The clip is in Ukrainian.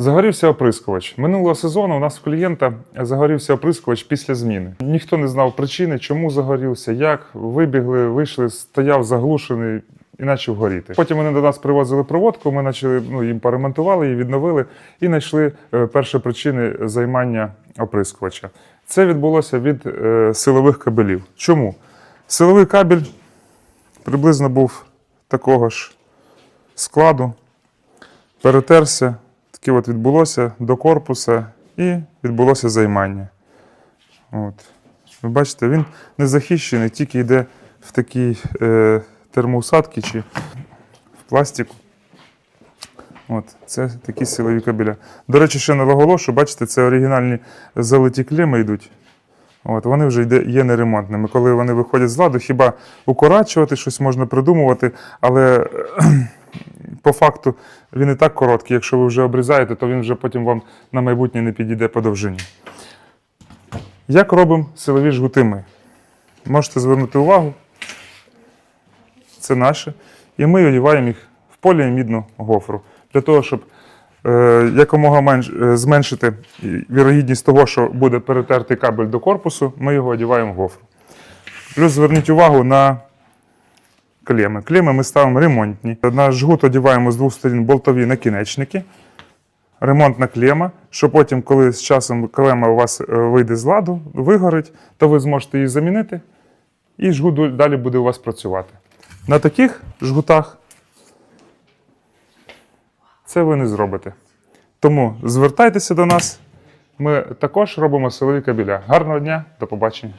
Загорівся оприскувач. Минулого сезону у нас в клієнта загорівся оприскувач після зміни. Ніхто не знав причини, чому загорівся, як. Вибігли, вийшли, стояв заглушений і почав горіти. Потім вони до нас привозили проводку, ми почали, ну, їм поремонтували, її відновили і знайшли е, перші причини займання оприскувача. Це відбулося від е, силових кабелів. Чому? Силовий кабель приблизно був такого ж складу, перетерся, таке от відбулося до корпуса і відбулося займання. От. Ви бачите, він не захищений, тільки йде в такій е, термоусадці чи в пластику. От, це такі силові кабеля. До речі, ще наголошу, бачите, це оригінальні залиті клеми йдуть. От, вони вже йде, є неремонтними. Коли вони виходять з ладу, хіба укорачувати щось можна придумувати, але по факту він і так короткий. Якщо ви вже обрізаєте, то він вже потім вам на майбутнє не підійде по довжині. Як робимо силові жгути ми? Можете звернути увагу. Це наше. І ми одіваємо їх в поліамідну гофру. Для того, щоб е, якомога менш, е, зменшити вірогідність того, що буде перетертий кабель до корпусу, ми його одіваємо в гофру. Плюс зверніть увагу на клеми. Клеми ми ставимо ремонтні. На жгут одіваємо з двох сторін болтові накінечники. Ремонтна клема, що потім, коли з часом клема у вас е, вийде з ладу, вигорить, то ви зможете її замінити, і жгут далі буде у вас працювати. На таких жгутах це ви не зробите. Тому звертайтеся до нас. Ми також робимо силові кабеля. Гарного дня, до побачення.